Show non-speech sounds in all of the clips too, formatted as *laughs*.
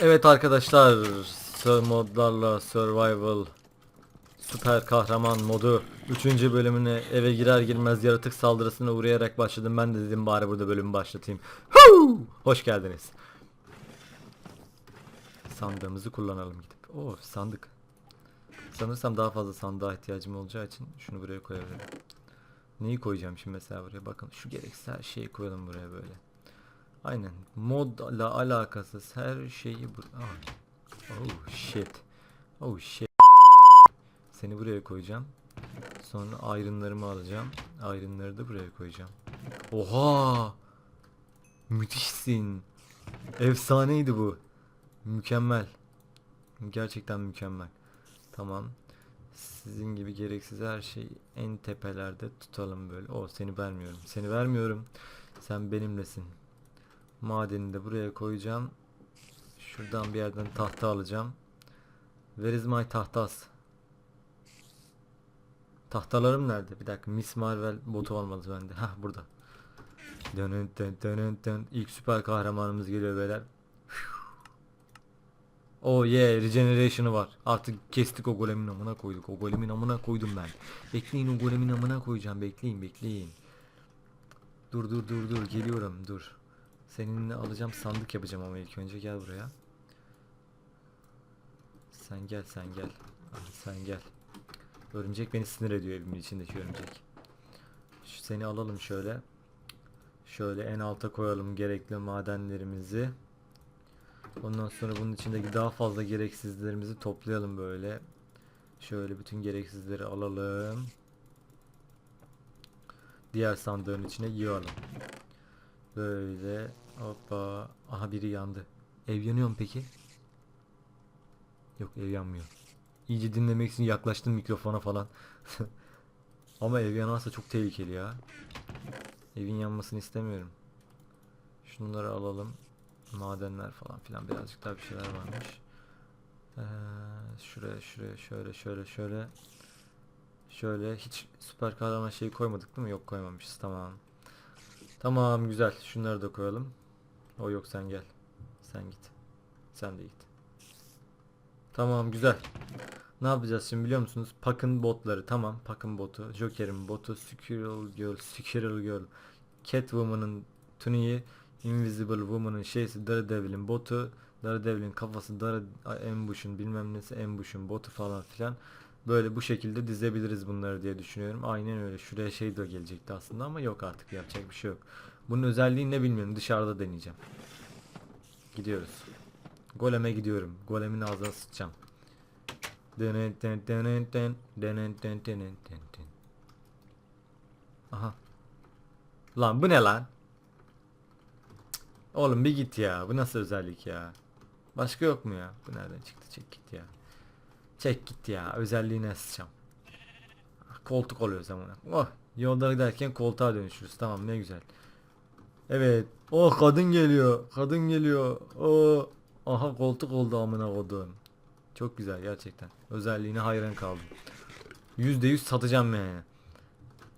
Evet arkadaşlar, modlarla survival süper kahraman modu 3. bölümüne eve girer girmez yaratık saldırısına uğrayarak başladım. Ben de dedim bari burada bölümü başlatayım. Huu! Hoş geldiniz. Sandığımızı kullanalım gidip. Oo sandık. Sanırsam daha fazla sandığa ihtiyacım olacağı için şunu buraya koyabilirim. Neyi koyacağım şimdi mesela buraya bakın şu gereksiz her şeyi koyalım buraya böyle. Aynen modla alakasız her şeyi bu Aa. Oh shit. Oh shit. Seni buraya koyacağım. Sonra ayrınlarımı alacağım. Ayrınları da buraya koyacağım. Oha! Müthişsin. Efsaneydi bu. Mükemmel. Gerçekten mükemmel. Tamam. Sizin gibi gereksiz her şeyi en tepelerde tutalım böyle. O seni vermiyorum. Seni vermiyorum. Sen benimlesin. Madeni de buraya koyacağım. Şuradan bir yerden tahta alacağım. Where is my tahtas? Tahtalarım nerede? Bir dakika Miss Marvel botu olmalı bende. Hah burada. Dönün dön dönün dön. İlk süper kahramanımız geliyor beyler. Oh yeah regeneration'ı var. Artık kestik o golemin amına koyduk. O golemin amına koydum ben. Bekleyin o golemin amına koyacağım. Bekleyin bekleyin. Dur dur dur dur geliyorum dur. Seninle alacağım sandık yapacağım ama ilk önce gel buraya. Sen gel sen gel. Ah, sen gel. Örümcek beni sinir ediyor evimin içindeki örümcek. Şu seni alalım şöyle. Şöyle en alta koyalım gerekli madenlerimizi. Ondan sonra bunun içindeki daha fazla gereksizlerimizi toplayalım böyle. Şöyle bütün gereksizleri alalım. Diğer sandığın içine yığalım. Böyle hoppa. Aha biri yandı. Ev yanıyor mu peki? Yok ev yanmıyor. İyice dinlemek için yaklaştım mikrofona falan. *laughs* Ama ev yanarsa çok tehlikeli ya. Evin yanmasını istemiyorum. Şunları alalım. Madenler falan filan birazcık daha bir şeyler varmış. Ee, şuraya şuraya şöyle şöyle şöyle. Şöyle hiç süper kahraman şeyi koymadık değil mi? Yok koymamışız tamam. Tamam güzel. Şunları da koyalım. O yok sen gel. Sen git. Sen de git. Tamam güzel. Ne yapacağız şimdi biliyor musunuz? Puck'ın botları tamam. Puck'ın botu, Joker'in botu, Squirrel Girl, Squirrel Girl, Catwoman'ın tuniği, Invisible Woman'ın şeysi, Daredevil'in botu, Daredevil'in kafası, Dare Ambush'un bilmem nesi Ambush'un botu falan filan. Böyle bu şekilde dizebiliriz bunları diye düşünüyorum. Aynen öyle. Şuraya şey de gelecekti aslında ama yok artık yapacak bir şey yok. Bunun özelliğini ne bilmiyorum. Dışarıda deneyeceğim. Gidiyoruz. Goleme gidiyorum. Golemin ağzına sıçacağım. Aha. Lan bu ne lan? Oğlum bir git ya. Bu nasıl özellik ya? Başka yok mu ya? Bu nereden çıktı? Çek git ya. Çek git ya. Özelliğine sıçacağım. Ah, Koltuk oluyor zamana. Oh. Yolda giderken koltuğa dönüşürüz. Tamam ne güzel. Evet. Oh kadın geliyor. Kadın geliyor. Oh. Aha koltuk oldu amına kodum. Çok güzel gerçekten. Özelliğine hayran kaldım. %100 satacağım yani.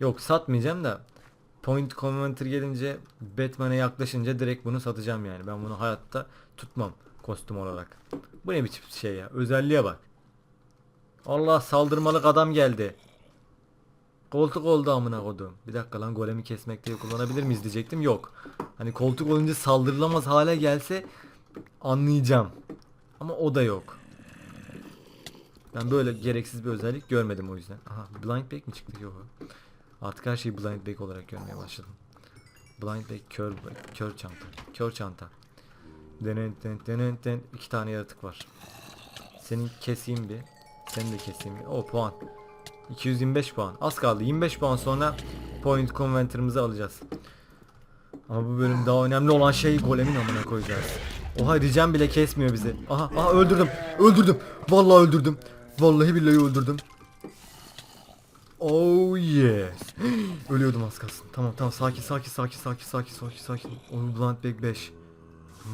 Yok satmayacağım da Point Converter gelince Batman'e yaklaşınca direkt bunu satacağım yani. Ben bunu hayatta tutmam kostüm olarak. Bu ne biçim şey ya? Özelliğe bak. Allah saldırmalık adam geldi. Koltuk oldu amına kodum. Bir dakika lan golemi kesmekte kullanabilir miyiz diyecektim. Yok. Hani koltuk olunca saldırılamaz hale gelse anlayacağım. Ama o da yok. Ben böyle gereksiz bir özellik görmedim o yüzden. Aha blind bag mi çıktı yok. Artık her şeyi blind bag olarak görmeye başladım. Blind bag kör kör çanta. Kör çanta. Denen den denen den iki tane yaratık var. Senin keseyim bir. Seni de keseyim bir. O puan. 225 puan. Az kaldı. 25 puan sonra point converter'ımızı alacağız. Ama bu bölüm daha önemli olan şey golemin amına koyacağız. Oha ricam bile kesmiyor bizi. Aha aha öldürdüm. Öldürdüm. Vallahi öldürdüm. Vallahi billahi öldürdüm. Oh yes. *gasps* Ölüyordum az kalsın. Tamam tamam sakin sakin sakin sakin sakin sakin sakin. Onu Blunt Bag 5. Hı?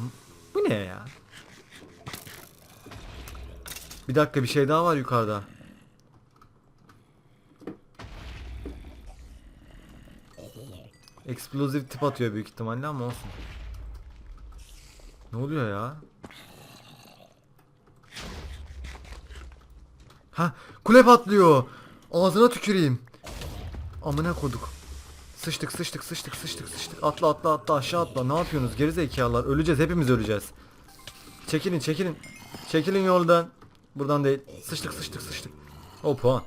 Bu ne ya? Bir dakika bir şey daha var yukarıda. Eksplozif tip atıyor büyük ihtimalle ama olsun. Ne oluyor ya? Ha, kule patlıyor. Ağzına tüküreyim. Amına koduk. Sıçtık sıçtık sıçtık sıçtık sıçtık. Atla atla atla aşağı atla. Ne yapıyorsunuz gerizekalılar? Öleceğiz hepimiz öleceğiz. Çekilin çekilin. Çekilin yoldan. Buradan değil. Sıçtık sıçtık sıçtık. O puan.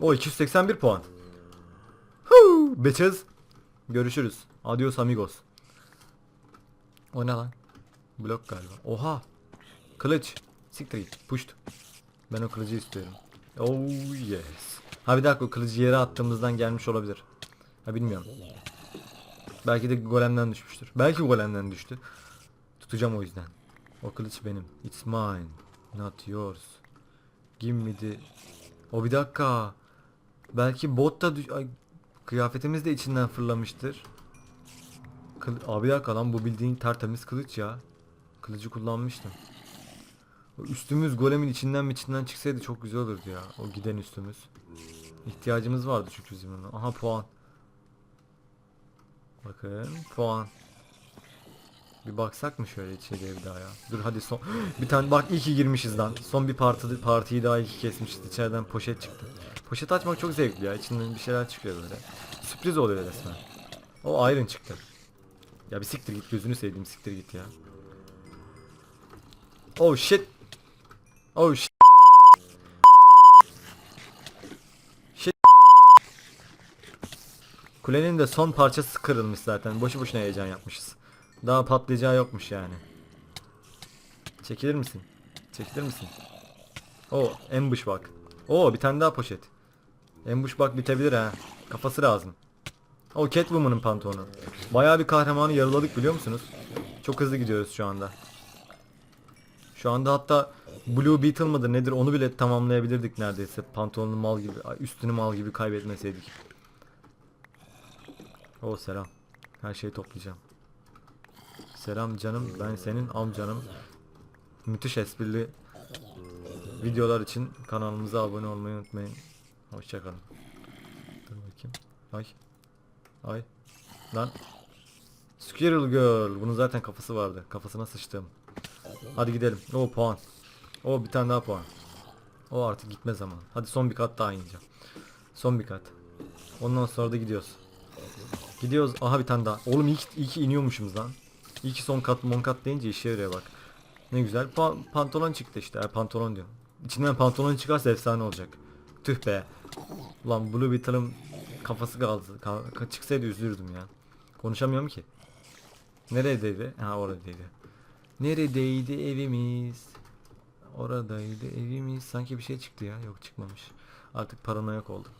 O 281 puan. Huu, bitches. Görüşürüz. Adios amigos. O ne lan? Blok galiba. Oha. Kılıç. Siktir git. Puşt. Ben o kılıcı istiyorum. Oh yes. Ha bir dakika o kılıcı yere attığımızdan gelmiş olabilir. Ha bilmiyorum. Belki de golemden düşmüştür. Belki golemden düştü. Tutacağım o yüzden. O kılıç benim. It's mine. Not yours. Give me the... O bir dakika. Belki bot da düş... Ay, kıyafetimiz de içinden fırlamıştır. Kıl... Abi dakika lan bu bildiğin tertemiz kılıç ya. Kılıcı kullanmıştım. Üstümüz golemin içinden içinden çıksaydı çok güzel olurdu ya. O giden üstümüz. İhtiyacımız vardı çünkü bizim ona. Aha puan. Bakın puan. Bir baksak mı şöyle içeriye bir daha ya. Dur hadi son. *gasps* bir tane bak iyi ki girmişiz lan. Son bir parti, partiyi daha iyi ki kesmişiz. İçeriden poşet çıktı. Poşet açmak çok zevkli ya. İçinden bir şeyler çıkıyor böyle. Sürpriz oluyor resmen. O iron çıktı. Ya bir siktir git gözünü seveyim siktir git ya. Oh shit. Oh shit. Shit. Kulenin de son parçası kırılmış zaten. Boşu boşuna heyecan yapmışız. Daha patlayacağı yokmuş yani. Çekilir misin? Çekilir misin? O ambush bak. Oo bir tane daha poşet. Ambush bak bitebilir ha. Kafası lazım. O Catwoman'ın pantolonu. Bayağı bir kahramanı yaraladık biliyor musunuz? Çok hızlı gidiyoruz şu anda. Şu anda hatta Blue Beetle mıdır nedir onu bile tamamlayabilirdik neredeyse. Pantolonunu mal gibi, üstünü mal gibi kaybetmeseydik. O selam. Her şeyi toplayacağım. Selam canım ben senin amcanım. Müthiş esprili videolar için kanalımıza abone olmayı unutmayın. Hoşçakalın. Dur bakayım. Ay. Ay. Lan. Squirrel Girl. Bunun zaten kafası vardı. Kafasına sıçtım. Hadi gidelim. O puan. O bir tane daha puan. O artık gitme zaman. Hadi son bir kat daha ineceğim. Son bir kat. Ondan sonra da gidiyoruz. Gidiyoruz. Aha bir tane daha. Oğlum iyi ki, iyi ki lan. İyi ki son kat mon kat deyince işe yarıyor bak. Ne güzel. Pa- pantolon çıktı işte. Ha, pantolon diyorum. İçinden pantolon çıkarsa efsane olacak. Tüh be. Ulan Blue Beetle'ın kafası kaldı. Ka- ka- çıksaydı üzülürdüm ya. Konuşamıyorum ki. Neredeydi? Ha oradaydı. Neredeydi evimiz? Oradaydı evimiz. Sanki bir şey çıktı ya. Yok çıkmamış. Artık paranoyak oldum.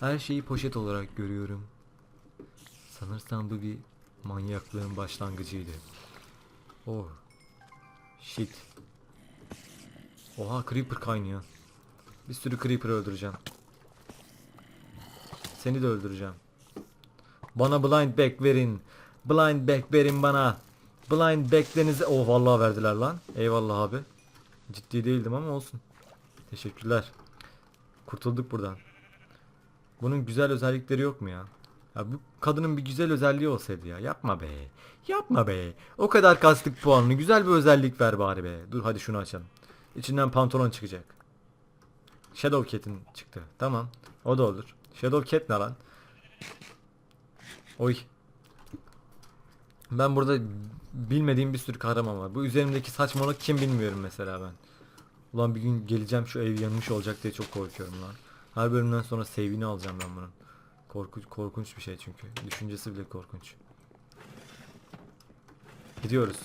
Her şeyi poşet olarak görüyorum. Sanırsam bu bir manyaklığın başlangıcıydı. Oh. Shit. Oha creeper kaynıyor. Bir sürü creeper öldüreceğim. Seni de öldüreceğim. Bana blind back verin. Blind back verin bana. Blind back'lerinizi... Oh vallahi verdiler lan. Eyvallah abi. Ciddi değildim ama olsun. Teşekkürler. Kurtulduk buradan. Bunun güzel özellikleri yok mu ya? Ya bu kadının bir güzel özelliği olsaydı ya. Yapma be. Yapma be. O kadar kastık puanını. Güzel bir özellik ver bari be. Dur hadi şunu açalım. İçinden pantolon çıkacak. Shadow Cat'in çıktı. Tamam. O da olur. Shadow Cat ne lan? Oy. Ben burada bilmediğim bir sürü kahraman var. Bu üzerimdeki saçmalık kim bilmiyorum mesela ben. Ulan bir gün geleceğim şu ev yanmış olacak diye çok korkuyorum lan. Her bölümden sonra save'ini alacağım ben bunun. Korkunç, korkunç bir şey çünkü. Düşüncesi bile korkunç. Gidiyoruz.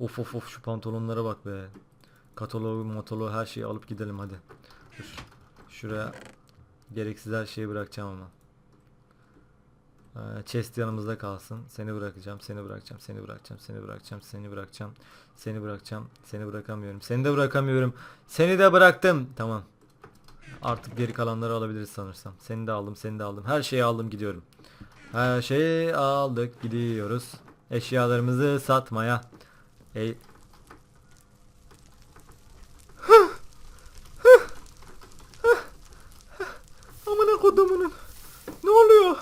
Of of of şu pantolonlara bak be. Kataloğu, mataloğu her şeyi alıp gidelim hadi. Dur. Şuraya gereksiz her şeyi bırakacağım ama. Ee, chest yanımızda kalsın. Seni bırakacağım, seni bırakacağım, seni bırakacağım, seni bırakacağım, seni bırakacağım, seni bırakacağım, seni bırakamıyorum. Seni de bırakamıyorum. Seni de bıraktım. Tamam. Artık geri kalanları alabiliriz sanırsam. Seni de aldım, seni de aldım. Her şeyi aldım gidiyorum. Her şeyi aldık gidiyoruz. Eşyalarımızı satmaya. Ey Amına kodumunun. Ne oluyor?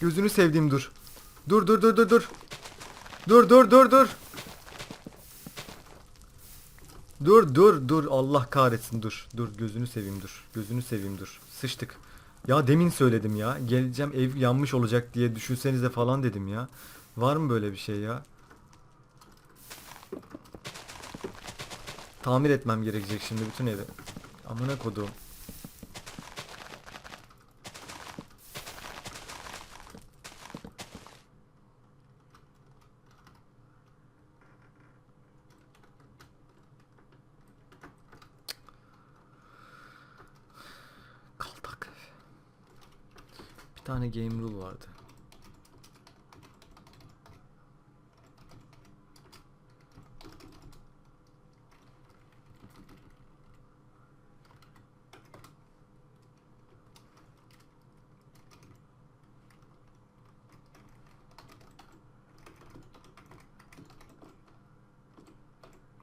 Gözünü sevdiğim dur. Dur dur dur dur dur. Dur dur dur dur. Dur dur dur Allah kahretsin dur. Dur gözünü seveyim dur. Gözünü seveyim dur. Sıçtık. Ya demin söyledim ya. Geleceğim ev yanmış olacak diye düşünsenize falan dedim ya. Var mı böyle bir şey ya? Tamir etmem gerekecek şimdi bütün evi. Amına kodum. Kaltak. Bir tane game rule vardı.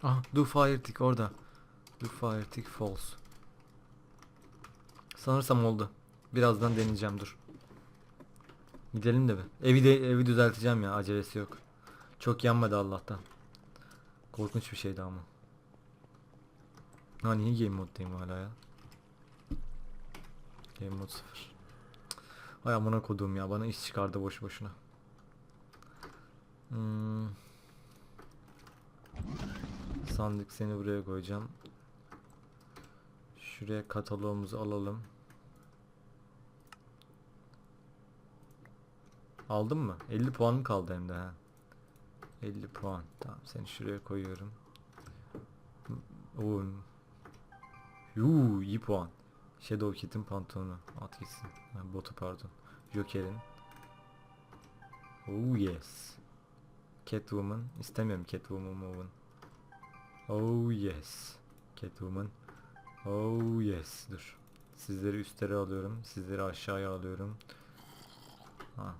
Ah, do fire tick orada. Do fire tick false. Sanırsam oldu. Birazdan deneyeceğim dur. Gidelim de bir. Evi de evi düzelteceğim ya acelesi yok. Çok yanmadı Allah'tan. Korkunç bir şeydi ama. Ha niye game moddayım hala ya? Game mod 0. Ay amına kodum ya bana iş çıkardı boş boşuna. Hmm. Sandık seni buraya koyacağım. Şuraya kataloğumuzu alalım. Aldın mı? 50 puanım kaldı hem de ha. 50 puan. Tamam seni şuraya koyuyorum. Oo. Yuu iyi puan. Shadow Kit'in pantolonu. At gitsin. Botu pardon. Joker'in. Oh yes. Catwoman. İstemiyorum Catwoman movin. Oh yes. Catwoman. Oh yes. Dur. Sizleri üstlere alıyorum. Sizleri aşağıya alıyorum. Ha.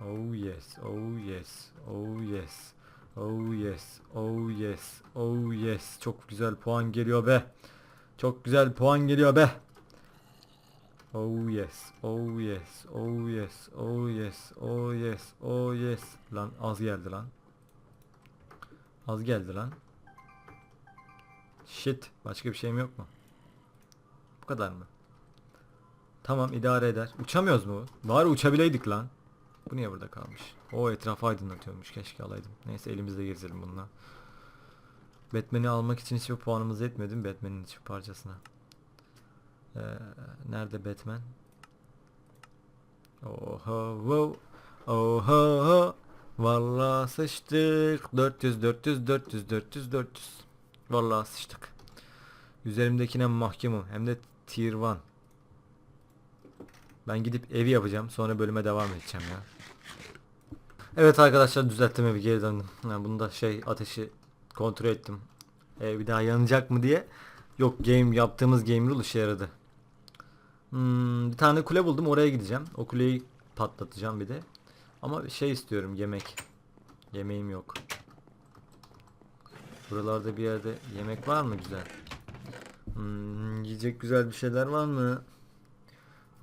Oh yes. Oh yes. Oh yes. Oh yes. Oh yes. Oh yes. Çok güzel puan geliyor be. Çok güzel puan geliyor be. Oh yes. Oh yes. Oh yes. Oh yes. Oh yes. Oh yes. Lan az geldi lan. Az geldi lan. Shit. Başka bir şeyim yok mu? Bu kadar mı? Tamam idare eder. Uçamıyoruz mu? Bari uçabileydik lan. Bu niye burada kalmış? O etrafı aydınlatıyormuş. Keşke alaydım. Neyse elimizde gezelim bununla. Batman'i almak için hiçbir puanımız yetmedi Batman'in hiçbir parçasına? Ee, nerede Batman? Oho wow. Oho ho. Vallahi sıçtık. 400 400 400 400 400. Vallahi sıçtık. Üzerimdekine mahkumum. Hem de tier 1. Ben gidip evi yapacağım. Sonra bölüme devam edeceğim ya. Evet arkadaşlar düzelttim evi geri döndüm. Yani bunda şey ateşi kontrol ettim. Ee, bir daha yanacak mı diye. Yok game yaptığımız game rule işe yaradı. Hmm, bir tane kule buldum oraya gideceğim. O kuleyi patlatacağım bir de. Ama şey istiyorum yemek. Yemeğim yok. Buralarda bir yerde yemek var mı güzel? Hmm, yiyecek güzel bir şeyler var mı?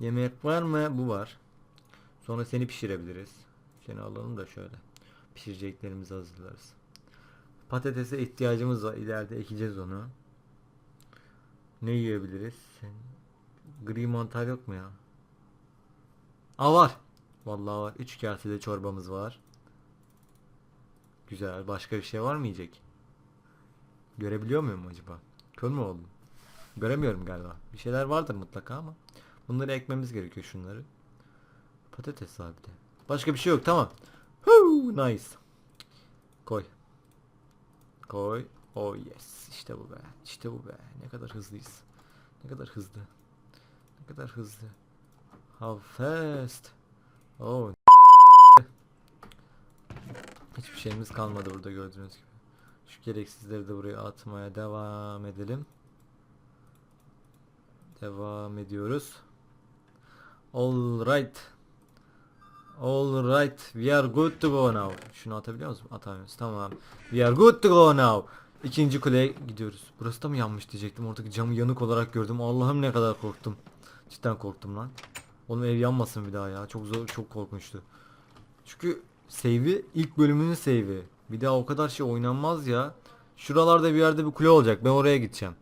Yemek var mı? Bu var. Sonra seni pişirebiliriz. Seni alalım da şöyle. Pişireceklerimizi hazırlarız. Patatese ihtiyacımız var. İleride ekeceğiz onu. Ne yiyebiliriz? Gri mantar yok mu ya? Aa var. Vallahi var. 3 kase de çorbamız var. Güzel. Başka bir şey var mı yiyecek? Görebiliyor muyum acaba? Kör mü oldum? Göremiyorum galiba. Bir şeyler vardır mutlaka ama. Bunları ekmemiz gerekiyor şunları. Patates var bir de. Başka bir şey yok tamam. Huu, nice. Koy. Koy. Oh yes. İşte bu be. İşte bu be. Ne kadar hızlıyız. Ne kadar hızlı. Ne kadar hızlı. How fast. Oh. Hiçbir şeyimiz kalmadı burada gördüğünüz gibi. Şu gereksizleri de buraya atmaya devam edelim. Devam ediyoruz. All right. All right. We are good to go now. Şunu atabiliyor musun? Atamıyoruz. Tamam. We are good to go now. İkinci kuleye gidiyoruz. Burası da mı yanmış diyecektim. Oradaki camı yanık olarak gördüm. Allah'ım ne kadar korktum. Cidden korktum lan. Onun ev yanmasın bir daha ya. Çok zor, çok korkunçtu. Çünkü save'i ilk bölümünün save'i. Bir daha o kadar şey oynanmaz ya. Şuralarda bir yerde bir kule olacak. Ben oraya gideceğim.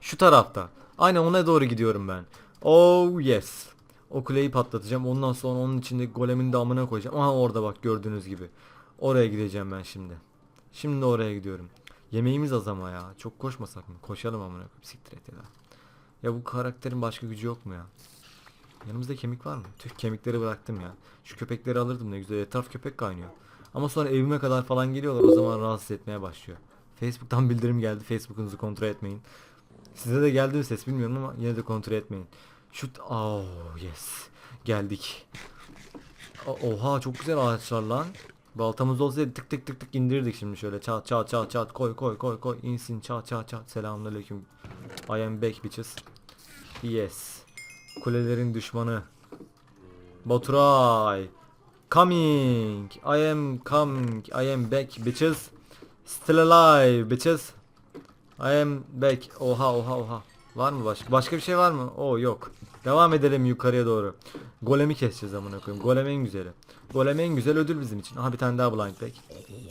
Şu tarafta. Aynen ona doğru gidiyorum ben. Oh yes. O kuleyi patlatacağım. Ondan sonra onun içindeki golemin de amına koyacağım. Aha orada bak gördüğünüz gibi. Oraya gideceğim ben şimdi. Şimdi oraya gidiyorum. Yemeğimiz az ama ya. Çok koşmasak mı? Koşalım amına koyayım. Siktir et ya. Ya bu karakterin başka gücü yok mu ya? Yanımızda kemik var mı? Tüh kemikleri bıraktım ya. Şu köpekleri alırdım ne güzel. Etraf köpek kaynıyor. Ama sonra evime kadar falan geliyorlar. O zaman rahatsız etmeye başlıyor. Facebook'tan *laughs* bildirim geldi. Facebook'unuzu kontrol etmeyin. Size de geldi mi ses bilmiyorum ama yine de kontrol etmeyin. Şut. Oh yes. Geldik. Oha çok güzel ağaçlar lan. Baltamız olsaydı tık tık tık tık indirdik şimdi şöyle çat çat çat çat koy koy koy koy insin çat çat çat selamünaleyküm. I am back bitches. Yes. Kulelerin düşmanı. Baturay. Coming. I am coming. I am back bitches. Still alive bitches. I am back. Oha oha oha. Var mı başka? Başka bir şey var mı? Oo yok. Devam edelim yukarıya doğru. Golemi keseceğiz amına koyayım. Golem en güzeli. Golem en güzel ödül bizim için. Aha bir tane daha blind bag.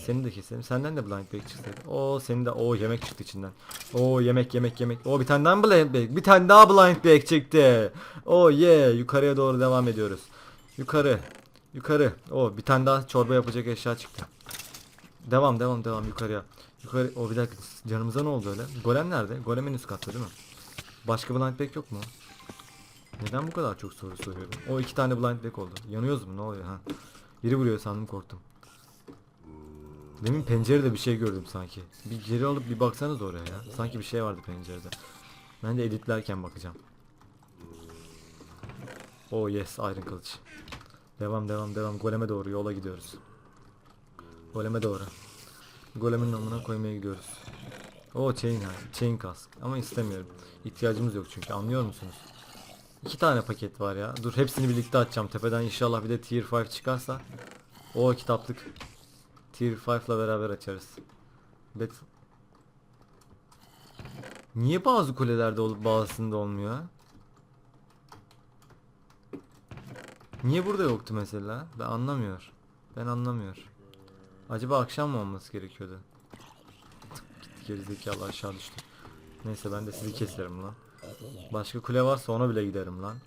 Seni de keselim. Senden de blind bag çıksaydı. Oo senin de o yemek çıktı içinden. Oo yemek yemek yemek. Oo bir tane daha blind bag. Bir tane daha blind bag çıktı. Oo yeah yukarıya doğru devam ediyoruz. Yukarı. Yukarı. Oo bir tane daha çorba yapacak eşya çıktı. Devam devam devam yukarıya. Yukarı. O bir dakika canımıza ne oldu öyle? Golem nerede? Golem en üst katta değil mi? Başka blind bag yok mu? Neden bu kadar çok soru soruyorum? O iki tane blind bag oldu. Yanıyoruz mu? Ne oluyor ha? Biri vuruyor sandım korktum. Demin pencerede bir şey gördüm sanki. Bir geri alıp bir baksanız oraya ya. Sanki bir şey vardı pencerede. Ben de editlerken bakacağım. Oh yes Iron Kılıç. Devam devam devam. Goleme doğru yola gidiyoruz. Goleme doğru. Golemin namına koymaya gidiyoruz. O chain ha, chain kask ama istemiyorum. İhtiyacımız yok çünkü anlıyor musunuz? İki tane paket var ya. Dur hepsini birlikte açacağım. Tepeden inşallah bir de tier 5 çıkarsa. O kitaplık. Tier 5 ile beraber açarız. Bet Niye bazı kulelerde olup bazısında olmuyor? Niye burada yoktu mesela? Ben anlamıyor. Ben anlamıyor. Acaba akşam mı olması gerekiyordu? Gerizekalı aşağı düştü. Neyse ben de sizi keserim lan. Başka kule varsa ona bile giderim lan.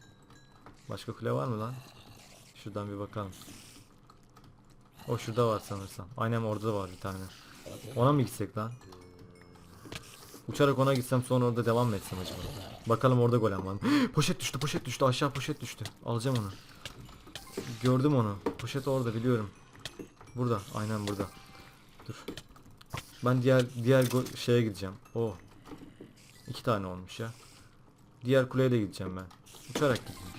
Başka kule var mı lan? Şuradan bir bakalım. O şurada var sanırsam. Aynen orada da var bir tane. Ona mı gitsek lan? Uçarak ona gitsem sonra orada devam mı etsem acaba? Bakalım orada golem var mı? *gasps* poşet düştü poşet düştü aşağı poşet düştü. Alacağım onu. Gördüm onu. Poşet orada biliyorum. Burada aynen burada. Dur. Ben diğer diğer şeye gideceğim. O. İki tane olmuş ya. Diğer kuleye de gideceğim ben. Uçarak gideyim.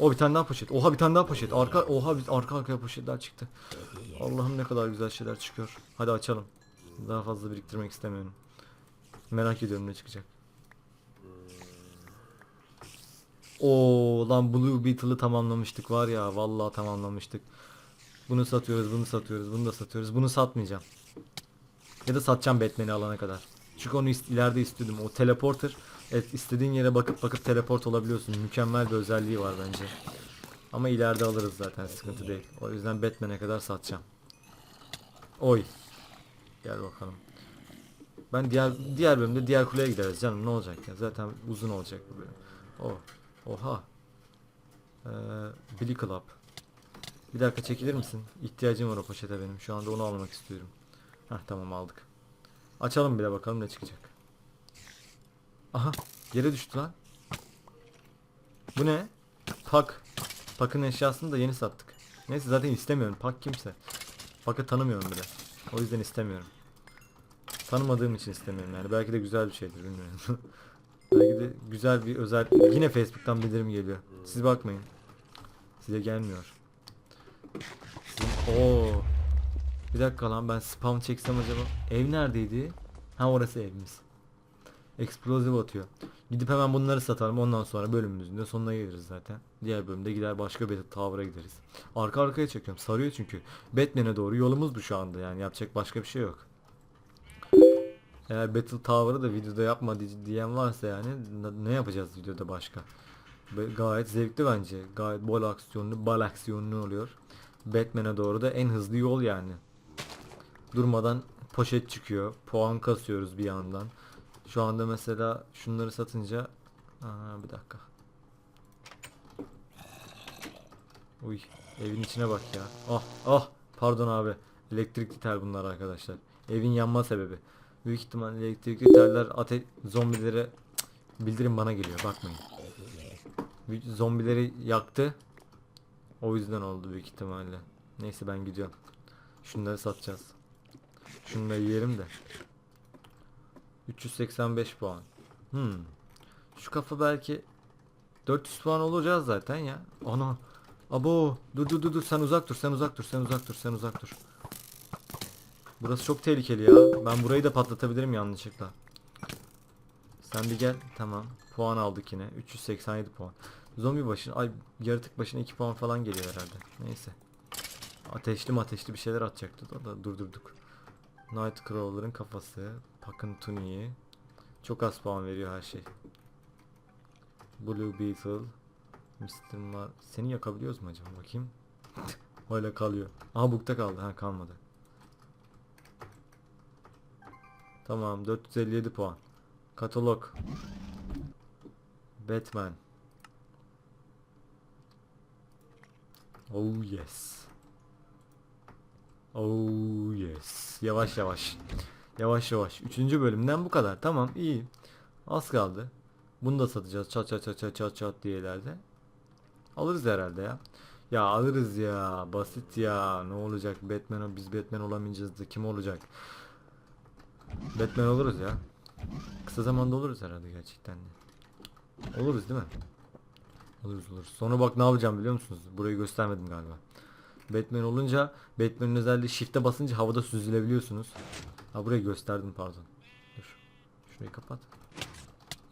O bir tane daha poşet. Oha bir tane daha poşet. Arka oha bir arka arkaya poşetler çıktı. Allah'ım ne kadar güzel şeyler çıkıyor. Hadi açalım. Daha fazla biriktirmek istemiyorum. Merak ediyorum ne çıkacak. Oo lan Blue Beetle'ı tamamlamıştık var ya vallahi tamamlamıştık. Bunu satıyoruz, bunu satıyoruz, bunu da satıyoruz. Bunu satmayacağım. Ya da satacağım Batman'i alana kadar. Çünkü onu ist- ileride istiyordum. O teleporter. Evet istediğin yere bakıp bakıp teleport olabiliyorsun. Mükemmel bir özelliği var bence. Ama ileride alırız zaten sıkıntı değil. O yüzden Batman'e kadar satacağım. Oy. Gel bakalım. Ben diğer diğer bölümde diğer kuleye gideriz canım ne olacak ya zaten uzun olacak bu bölüm. Oh. Oha. Ee, Billy Club. Bir dakika çekilir misin? İhtiyacım var o poşete benim. Şu anda onu almak istiyorum. Heh tamam aldık. Açalım bir de bakalım ne çıkacak. Aha yere düştü lan. Bu ne? Pak. Pak'ın eşyasını da yeni sattık. Neyse zaten istemiyorum. Pak kimse. Pak'ı tanımıyorum bile. O yüzden istemiyorum. Tanımadığım için istemiyorum yani. Belki de güzel bir şeydir bilmiyorum. *laughs* Belki de güzel bir özel... Yine Facebook'tan bildirim geliyor. Siz bakmayın. Size gelmiyor. Sizin... Oo. Bir dakika lan ben spam çeksem acaba. Ev neredeydi? Ha orası evimiz. Explosive atıyor. Gidip hemen bunları satalım ondan sonra bölümümüzün de sonuna geliriz zaten. Diğer bölümde gider başka bir tower'a gideriz. Arka arkaya çekiyorum sarıyor çünkü. Batman'e doğru yolumuz bu şu anda yani yapacak başka bir şey yok. Eğer Battle Tower'ı da videoda yapma di- diyen varsa yani ne yapacağız videoda başka? Gayet zevkli bence. Gayet bol aksiyonlu, bal aksiyonlu oluyor. Batman'e doğru da en hızlı yol yani. Durmadan poşet çıkıyor. Puan kasıyoruz bir yandan. Şu anda mesela şunları satınca Aa, bir dakika. Uy evin içine bak ya. Ah ah pardon abi. Elektrikli tel bunlar arkadaşlar. Evin yanma sebebi. Büyük ihtimal elektrikli teller ate zombilere bildirim bana geliyor bakmayın. Zombileri yaktı. O yüzden oldu büyük ihtimalle. Neyse ben gidiyorum. Şunları satacağız. Şunları yiyelim de. 385 puan. Hmm. Şu kafa belki 400 puan olacağız zaten ya. Ana. Abo. Dur dur dur dur sen uzak dur sen uzak dur sen uzak dur sen uzak dur. Burası çok tehlikeli ya. Ben burayı da patlatabilirim yanlışlıkla. Sen bir gel. Tamam. Puan aldık yine. 387 puan. Zombi başına, ay yaratık başına 2 puan falan geliyor herhalde. Neyse. Ateşli ateşli bir şeyler atacaktı da, da durdurduk. Nightcrawler'ın kafası, tuniği. Çok az puan veriyor her şey. Blue Beetle, Mr. Mar Seni yakabiliyoruz mu acaba bakayım? *laughs* Öyle kalıyor. Aha bukta kaldı. Ha kalmadı. Tamam 457 puan. Katalog. Batman. Oh yes. Oh yes. Yavaş yavaş. Yavaş yavaş. Üçüncü bölümden bu kadar. Tamam iyi. Az kaldı. Bunu da satacağız. Çat çat çat çat çat çat diye ileride. Alırız herhalde ya. Ya alırız ya. Basit ya. Ne olacak? Batman biz Batman olamayacağız da kim olacak? Batman oluruz ya. Kısa zamanda oluruz herhalde gerçekten de. Oluruz değil mi? Oluruz oluruz. Sonra bak ne yapacağım biliyor musunuz? Burayı göstermedim galiba. Batman olunca Batman'in özelliği shift'e basınca havada süzülebiliyorsunuz. Ha burayı gösterdim pardon. Dur. Şurayı kapat.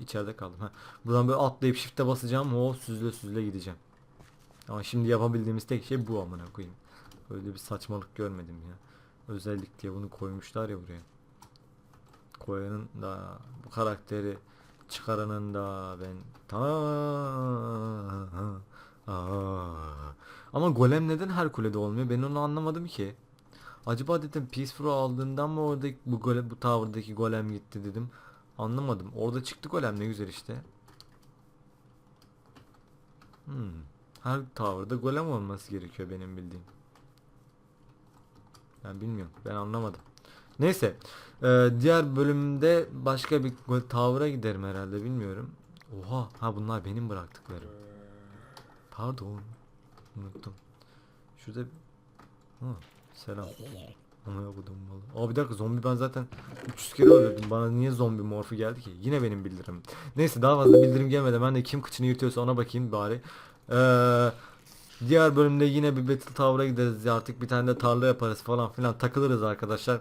İçeride kaldım. Ha. Buradan böyle atlayıp shift'e basacağım. O süzüle süzüle gideceğim. Ama şimdi yapabildiğimiz tek şey bu amına koyayım. Öyle bir saçmalık görmedim ya. Özellik diye bunu koymuşlar ya buraya. Koyanın da bu karakteri çıkaranın da ben ta Aa. Ama golem neden her kulede olmuyor? Ben onu anlamadım ki. Acaba dedim Peaceful aldığından mı oradaki bu gole bu tower'daki golem gitti dedim. Anlamadım. Orada çıktı golem ne güzel işte. Hmm. Her tower'da golem olması gerekiyor benim bildiğim. Ben bilmiyorum. Ben anlamadım. Neyse. Ee, diğer bölümde başka bir tower'a giderim herhalde bilmiyorum. Oha. Ha bunlar benim bıraktıklarım. Pardon. Unuttum. Şurada ha, selam. Ana yapıyordum vallahi. Aa bir dakika zombi ben zaten 300 kere öldürdüm. Bana niye zombi morfu geldi ki? Yine benim bildirim. Neyse daha fazla bildirim gelmedi. Ben de kim kıçını yırtıyorsa ona bakayım bari. Ee, diğer bölümde yine bir Battle Tower'a gideriz. Artık bir tane de tarla yaparız falan filan takılırız arkadaşlar.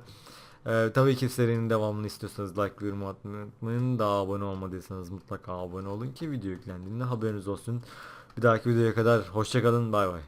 Ee, tabii ki serinin devamını istiyorsanız like ve yorum atmayı unutmayın. Daha abone olmadıysanız mutlaka abone olun ki video yüklendiğinde haberiniz olsun. Bir dahaki videoya kadar hoşçakalın bay bay.